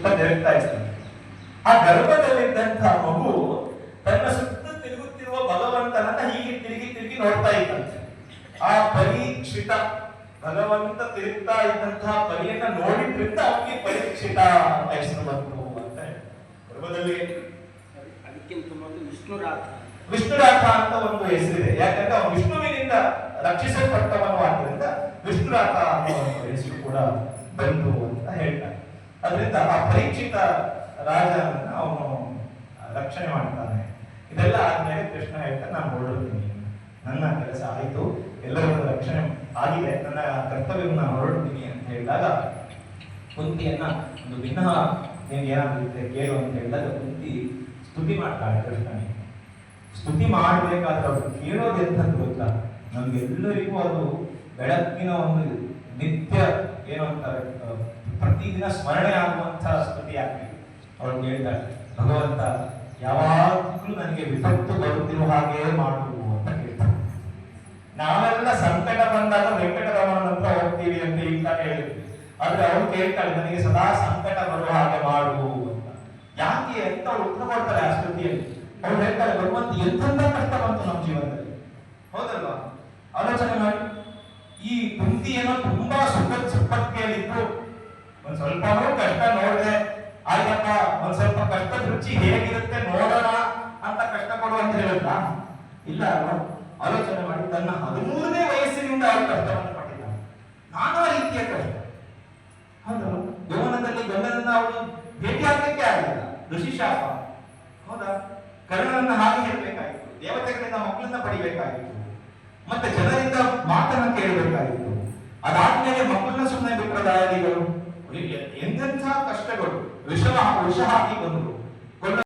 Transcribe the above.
ಸುತ್ತ ತಿರುಗ್ತಾ ಇರ್ತಾನೆ ಆ ಗರ್ಭದಲ್ಲಿದ್ದಂತಹ ಮಗು ತನ್ನ ಸುತ್ತ ತಿರುಗುತ್ತಿರುವ ಭಗವಂತನನ್ನ ಹೀಗೆ ತಿರುಗಿ ತಿರುಗಿ ನೋಡ್ತಾ ಇದ್ದಂತೆ. ಆ ಪರೀಕ್ಷಿತ ಭಗವಂತ ತಿರುಗ್ತಾ ಇದ್ದಂತಹ ಪರಿಯನ್ನ ನೋಡಿದ್ರಿಂದ ಅವನಿಗೆ ಪರೀಕ್ಷಿತ ಅಂತ ಹೆಸರು ಬಂತು ಅಂತ. ಗರ್ಭದಲ್ಲಿ ಅದಕ್ಕಿಂತ ಮೊದಲು ವಿಷ್ಣುರಾಥ ವಿಷ್ಣುರಾಥ ಅಂತ ಒಂದು ಹೆಸರಿದೆ. ಯಾಕಂದ್ರೆ ಅವನು ವಿಷ್ಣುವಿನಿಂದ ರಕ್ಷಿಸಲ್ಪಟ್ಟವನು ಆದ್ದರಿಂದ ವಿಷ್ಣುರಾಥ ಅನ್ನೋ ಒಂದು ಹೆಸರು ಕೂಡ ಬಂತು ಅದರಿಂದ ಆ ಪರೀಕ್ಷಿತ ರಾಜನನ್ನ ಅವನು ರಕ್ಷಣೆ ಮಾಡ್ತಾನೆ. ಇದೆಲ್ಲ ಆದ್ಮೇಲೆ ಕೃಷ್ಣ ಹೇಳ್ತಾನೆ, ನಾನು ಹೊರಡ್ತೀನಿ ನನ್ನ ಕೆಲಸ ಆಯಿತು. ಎಲ್ಲರನ್ನು ರಕ್ಷಣೆ ಆಗಿದೆ. ನನ್ನ ಕರ್ತವ್ಯವನ್ನು ನಾನು ಹೊರಡ್ತೀನಿ ಅಂತ ಹೇಳಿದಾಗ ಕುಂತಿಯನ್ನ ಒಂದು ಭಿನ್ನ ನಿನ್ಗೆ ಏನಾಗುತ್ತೆ ಕೇಳು ಅಂತ ಹೇಳಿದಾಗ ಕುಂತಿ ಸ್ತುತಿ ಮಾಡ್ತಾಳೆ ಕೃಷ್ಣನಿಗೆ ಸ್ತುತಿ ಮಾಡಬೇಕಾದ್ರೆ ಅವ್ರು ಕೇಳೋದು ಎಂತ ಗೊತ್ತಾ? ನಮ್ಗೆಲ್ಲರಿಗೂ ಅದು ಬೆಳಕಿನ ಒಂದು ನಿತ್ಯ ಏನು ಅಂತಾರೆ ಪ್ರತಿದಿನ ಸ್ಮರಣೆ ಆಗುವಂತಹ ಸ್ತುತಿ ಆಗ್ಬೇಕು ಅವಳು ಕೇಳ್ತಾಳೆ ಭಗವಂತ, ಯಾವಾಗಲೂ ನನಗೆ ವಿಪತ್ತು ಬರುತ್ತಿರುವ ಹಾಗೆ ಮಾಡು ಅಂತ ಕೇಳ್ತಾಳೆ ನಾವೆಲ್ಲ ಸಂಕಟ ಬಂದಾಗ ವೆಂಕಟರಮಣ ಹತ್ರ ಹೋಗ್ತೀವಿ ಅಂತ ಈಗ ಹೇಳಿದ್ವಿ ಆದ್ರೆ ಅವಳು ಕೇಳ್ತಾಳೆ ನನಗೆ ಸದಾ ಸಂಕಟ ಬರುವ ಹಾಗೆ ಮಾಡು ಅಂತ. ಯಾಕೆ ಅವಳು ಉತ್ತರ ಕೊಡ್ತಾರೆ ಆ ಸ್ತುತಿಯಲ್ಲಿ? ಅವ್ರು ಹೇಳ್ತಾರೆ, ಭಗವಂತ ಎಂತ ಕಷ್ಟ ಬಂತು ನಮ್ಮ ಜೀವನದಲ್ಲಿ? ಹೌದಲ್ವಾ? ಆಲೋಚನೆ ಮಾಡಿ. ತುಂಬಾ ಸುಖ ಸುಪ್ಪತ್ತಿಯಲ್ಲಿದ್ದು ಒಂದ್ ಸ್ವಲ್ಪನೂ ಕಷ್ಟ ನೋಡಿದೆ, ಆಯ್ತಪ್ಪ, ಒಂದ್ ಸ್ವಲ್ಪ ಕಷ್ಟದ ರುಚಿ ಹೇಗಿರುತ್ತೆ ನೋಡೋಣ ಅಂತ ಕಷ್ಟ ಅಂತ ಹೇಳುತ್ತಾ ಇಲ್ಲ, ಅಲ್ವಾ? ಆಲೋಚನೆ ಮಾಡಿ, ತನ್ನ ಹದಿಮೂರನೇ ವಯಸ್ಸಿನಿಂದ ಅವರು ಕಷ್ಟವನ್ನು ಪಟ್ಟಿದ್ದಾಳೆ ನಾನಾ ರೀತಿಯ ಕಷ್ಟ. ಹೌದು ಯೌವನದಲ್ಲಿ ಗಂಡನನ್ನ ಅವಳು ಭೇಟಿಯಾಗಲಿಕ್ಕೆ ಆಗಲಿಲ್ಲ ಋಷಿ ಶಾಪ. ಹೌದಾ? ಕರ್ಣನನ್ನ ಹಾಗೆ ಹೇಳಬೇಕಾಗಿತ್ತು. ದೇವತೆಗಳಿಂದ ಮಕ್ಕಳನ್ನ ಪಡಿಬೇಕಾಗಿತ್ತು. ಮತ್ತೆ ಜನರಿಂದ ಮಾತನ್ನ ಕೇಳಬೇಕಾಗಿತ್ತು. ಅದಾದ್ಮೇಲೆ ಮಕ್ಕಳನ್ನ ಸುಮ್ಮನೆ ಬಿಟ್ಟರೆ ದಯಾದಿಗಳು ಎಂತೆಂಥ ಕಷ್ಟಗಳು ವಿಷ ವಿಷ ಹಾಕಿ ಬಂದರು